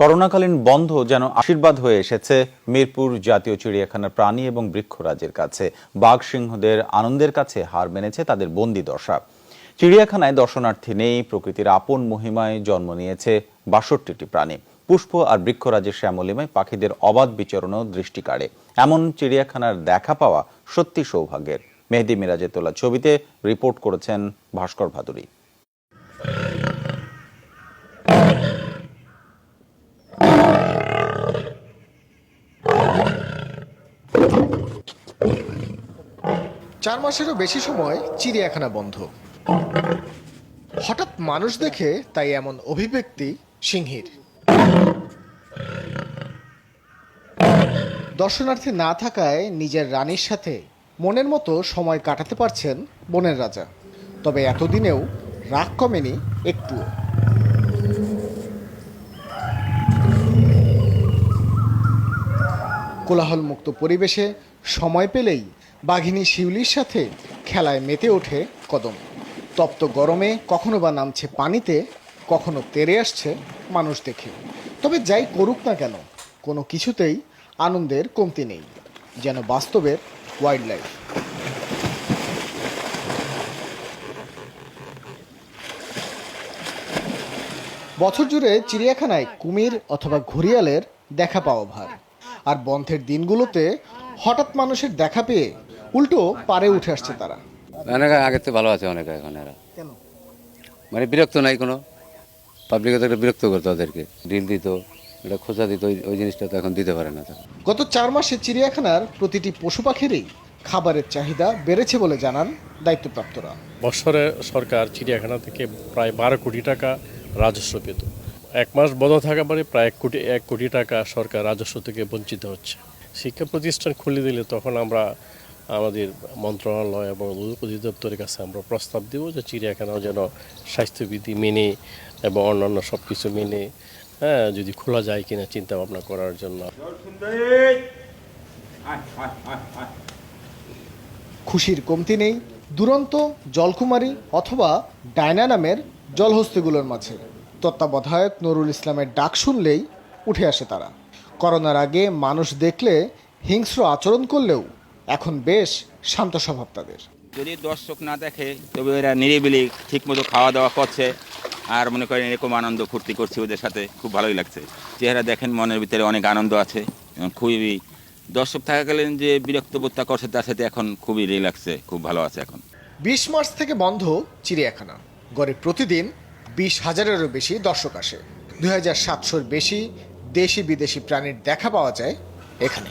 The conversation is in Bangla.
করোনাকালীন বন্ধ যেন আশীর্বাদ হয়ে এসেছে মিরপুর জাতীয় চিড়িয়াখানার প্রাণী এবং বৃক্ষরাজের কাছে। বাঘ সিংহদের আনন্দের কাছে হার মেনেছে তাদের বন্দি দশা। চিড়িয়াখানায় দর্শনার্থী নেই, প্রকৃতির আপন মহিমায় জন্ম নিয়েছে বাষট্টিটি প্রাণী। পুষ্প আর বৃক্ষরাজের শ্যামলিমায় পাখিদের অবাধ বিচরণও দৃষ্টি কাড়ে। এমন চিড়িয়াখানার দেখা পাওয়া সত্যি সৌভাগ্যের। মেহেদি মিরাজের তোলা ছবিতে রিপোর্ট করেছেন ভাস্কর ভাদুরী। চার মাসেরও বেশি সময় চিড়িয়াখানা বন্ধ। হঠাৎ মানুষ দেখে তাই এমন অভিব্যক্তি সিংহীর। দর্শনার্থী না থাকায় নিজের রানীর সাথে মনের মতো সময় কাটাতে পারছেন বনের রাজা। তবে এতদিনেও রাগ কমেনি একটুও। কোলাহলমুক্ত পরিবেশে সময় পেলেই বাঘিনী শিউলির সাথে খেলায় মেতে ওঠে কদম। তপ্ত গরমে কখনো বা নামছে পানিতে, কখনো তেরে আসছে মানুষ দেখে। তবে যাই করুক না কেন, কোনো কিছুতেই আনন্দের কমতি নেই, যেন বাস্তবের ওয়াইল্ড লাইফ বছর জুড়ে চিড়িয়াখানায় কুমির অথবা ঘড়িয়ালের দেখা পাওয়া ভার। আর বন্ধের দিনগুলোতে হঠাৎ মানুষের দেখা পেয়ে উল্টো পারে উঠে আসছে তারা। অনেক আগের থেকে ভালো আছে অনেক এখন এরা। কেন? মানে বিরক্ত নাই কোনো? পাবলিকে তো একটা বিরক্ত করতো ওদেরকে। ডিল দিত এটা খোঁজা দিত ওই- ওই জিনিসটা তো এখন দিতে পারে না গত চার মাসে চিড়িয়াখানার প্রতিটি পশু পাখিরই খাবারের চাহিদা বেড়েছে বলে জানান দায়িত্বপ্রাপ্তরা। বছরে সরকার চিড়িয়াখানা থেকে প্রায় বারো কোটি টাকা রাজস্ব পেত। এক মাস বন্ধ থাকা মানে প্রায় এক কোটি এক কোটি টাকা সরকার রাজস্ব থেকে বঞ্চিত হচ্ছে। শিক্ষা প্রতিষ্ঠান খুলে দিলে তখন আমরা আমাদের মন্ত্রণালয় এবং অধিদপ্তরের কাছে আমরা প্রস্তাব দেব যে চিড়িয়াখানাও যেন স্বাস্থ্যবিধি মেনে এবং অন্যান্য সব কিছু মেনে হ্যাঁ যদি খোলা যায় কিনা চিন্তা ভাবনা করার জন্য। খুশির কমতি নেই, দুরন্ত জলকুমারী অথবা ডায়না নামের জলহস্তিগুলোর মাঝে। তত্ত্বাবধায়ক নুরুল ইসলামের ডাক শুনলেই উঠে আসে তারা। করোনার আগে মানুষ দেখলে হিংস্র আচরণ করলেও এখন বেশ শান্ত স্বভাব তাদের। যদি দর্শক না দেখে তবে এরা নিরিবিলি ঠিকমতো খাওয়া দাওয়া করছে আর মনে করেন এরকম আনন্দ ফুর্তি করছে ওদের সাথে খুব ভালোই লাগছে। চেহারা দেখেন মনের ভিতরে অনেক আনন্দ আছে খুবই দর্শক থাকাকালীন যে বিরক্ত বোধটা করছে তার সাথে এখন খুবই রিল্যাক্সে খুব ভালো আছে এখন। বিশ মার্চ থেকে বন্ধ চিড়িয়াখানা। গড়ে প্রতিদিন বিশ হাজারেরও বেশি দর্শক আসে। দুই হাজার সাতশোর বেশি দেশি বিদেশি প্রাণীর দেখা পাওয়া যায় এখানে।